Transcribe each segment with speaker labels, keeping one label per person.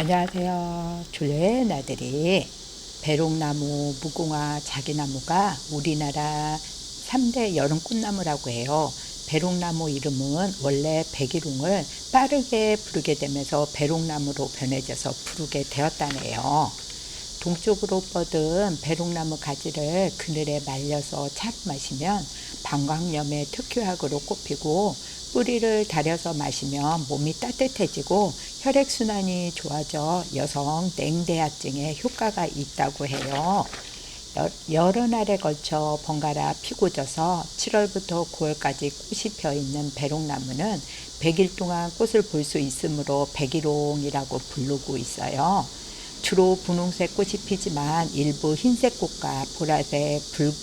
Speaker 1: 안녕하세요. 줄리의 나들이 배롱나무, 무궁화, 자기나무가 우리나라 3대 여름 꽃나무라고 해요. 배롱나무 이름은 원래 백일홍을 빠르게 부르게 되면서 배롱나무로 변해져서 부르게 되었다네요. 동쪽으로 뻗은 배롱나무 가지를 그늘에 말려서 차로 마시면 방광염에 특효약으로 꼽히고 뿌리를 다려서 마시면 몸이 따뜻해지고 혈액순환이 좋아져 여성 냉대야증에 효과가 있다고 해요. 여- 여러 날에 걸쳐 번갈아 피고 져서 7월부터 9월까지 꽃이 펴 있는 배롱나무는 100일 동안 꽃을 볼 수 있으므로 백일홍이라고 부르고 있어요. 주로 분홍색 꽃이 피지만 일부 흰색 꽃과 보라색, 붉,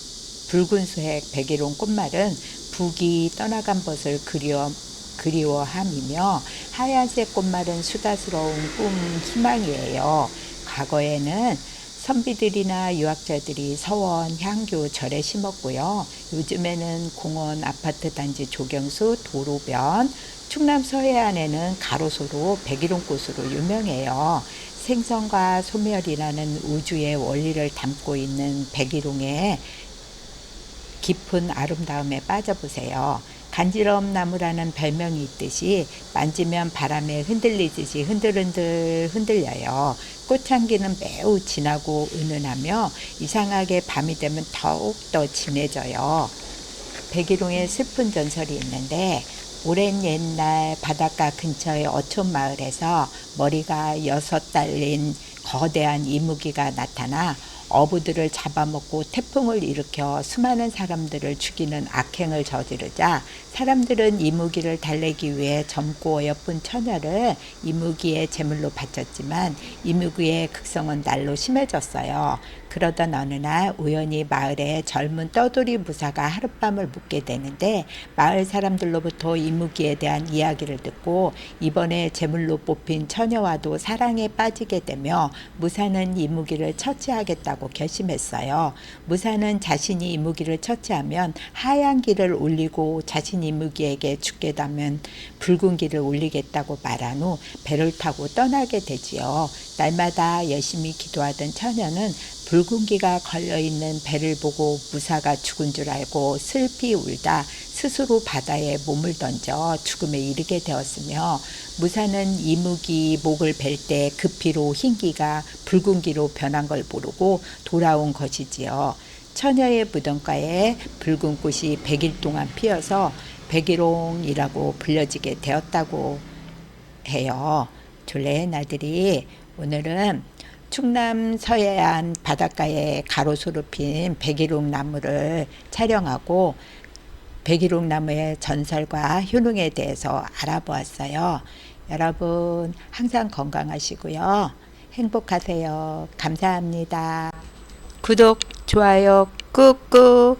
Speaker 1: 붉은 수색 백일홍 꽃말은 북이 떠나간 것을 그리워, 그리워함이며 하얀색 꽃말은 수다스러운 꿈 희망이에요. 과거에는 선비들이나 유학자들이 서원, 향교, 절에 심었고요. 요즘에는 공원, 아파트 단지 조경수, 도로변, 충남 서해안에는 가로수로 백일홍 꽃으로 유명해요. 생선과 소멸이라는 우주의 원리를 담고 있는 백일홍의 깊은 아름다움에 빠져보세요. 간지럼 나무라는 별명이 있듯이 만지면 바람에 흔들리듯이 흔들흔들 흔들려요. 꽃향기는 매우 진하고 은은하며 이상하게 밤이 되면 더욱더 진해져요. 백일홍의 슬픈 전설이 있는데 오랜 옛날 바닷가 근처의 어촌 마을에서 머리가 여섯 달린 거대한 이무기가 나타나 어부들을 잡아먹고 태풍을 일으켜 수많은 사람들을 죽이는 악행을 저지르자 사람들은 이무기를 달래기 위해 젊고 어여쁜 처녀를 이무기의 제물로 바쳤지만 이무기의 극성은 날로 심해졌어요. 그러던 어느 날 우연히 마을에 젊은 떠돌이 무사가 하룻밤을 묵게 되는데 마을 사람들로부터 이무기에 대한 이야기를 듣고 이번에 제물로 뽑힌 처녀와도 사랑에 빠지게 되며 무사는 이무기를 처치하겠다고 결심했어요. 무사는 자신이 이무기를 처치하면 하얀 길을 올리고 자신이 이무기에게 죽게 되면 붉은 길을 올리겠다고 말한 후 배를 타고 떠나게 되지요. 날마다 열심히 기도하던 처녀는 붉은 기가 걸려있는 배를 보고 무사가 죽은 줄 알고 슬피 울다 스스로 바다에 몸을 던져 죽음에 이르게 되었으며 무사는 이무기 목을 벨 때 급히로 흰기가 붉은 기로 변한 걸 모르고 돌아온 것이지요. 처녀의 무덤가에 붉은 꽃이 백일 동안 피어서 백일홍이라고 불려지게 되었다고 해요. 둘레의 나들이 오늘은 충남 서해안 바닷가에 가로수로 핀 백일홍 나무를 촬영하고 백일홍 나무의 전설과 효능에 대해서 알아보았어요. 여러분 항상 건강하시고요. 행복하세요. 감사합니다. 구독, 좋아요 꾹꾹